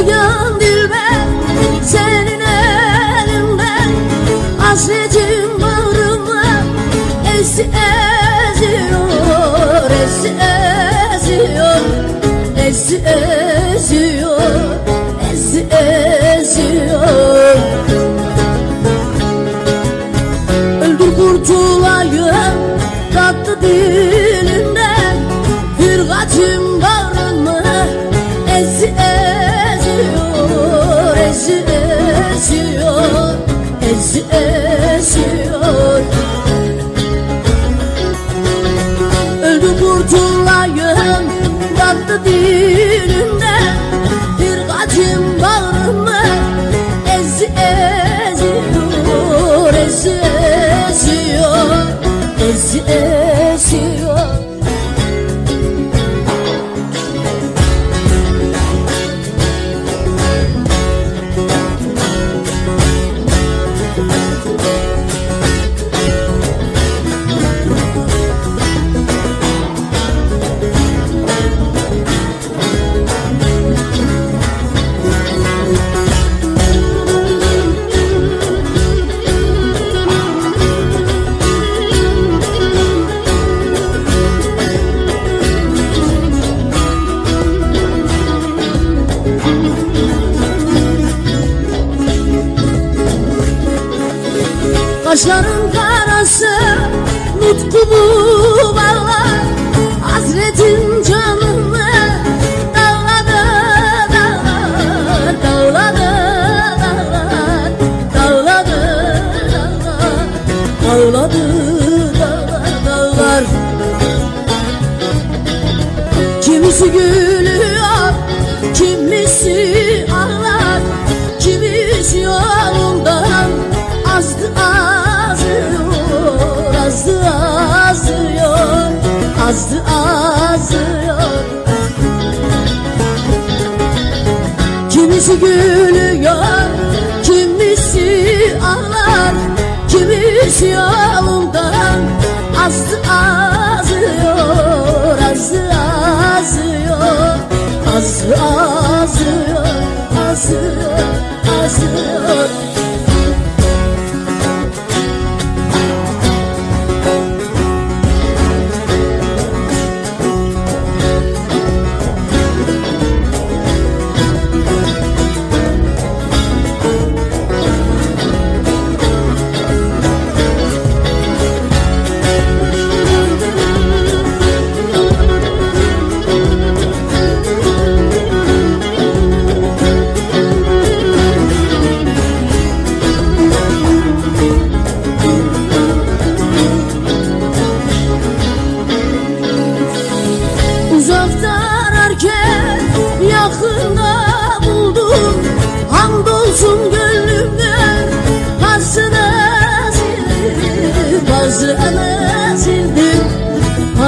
gönül ben senin elinden Hasretim bağrıma esi eziyor Esi eziyor Esi eziyor Esi eziyor tatlı dilinden Bir kaçım bağrımı. Ezi eziyor Ezi Kaşların karası nutkumu bağlar. Hasretin Kimisi gülüyor, kimisi ağlar Kimisi yolundan azdı azıyor Azdı azıyor, azdı azıyor. Kimisi gülüyor, kimisi ağlar Kimisi yolundan azdı azıyor Azdı azdı azıyor Azıyor, azıyor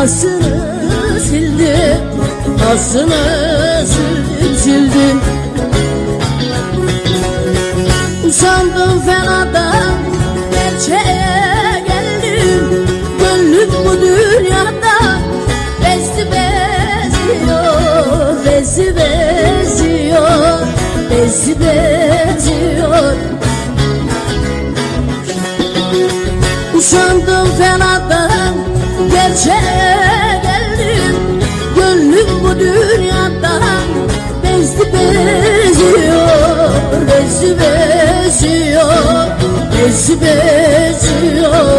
Hasını sildim Hasını sildim sildim Usandım fenadan gerçeğe geldim. Gönlüm bu dünyada bezi beziyor Bezi beziyor, bezi beziyor. Usandım fenadan Gönlüm bu dünyada bezdi beziyor Bezi beziyor, bezi beziyor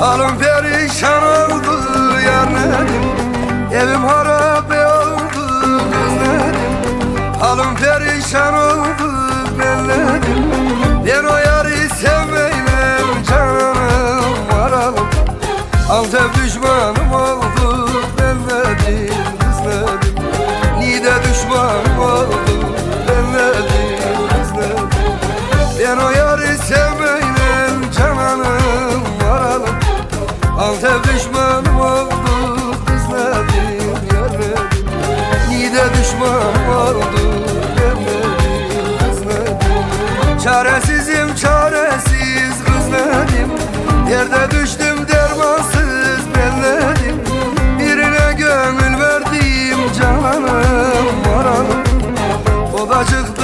Halım perişan oldu yar nedim Evim harabe oldu özledim Halım perişan oldu belledim. Ben o yarı sevmeyle canım varalım Antep düşmanım oldu Yerde düştü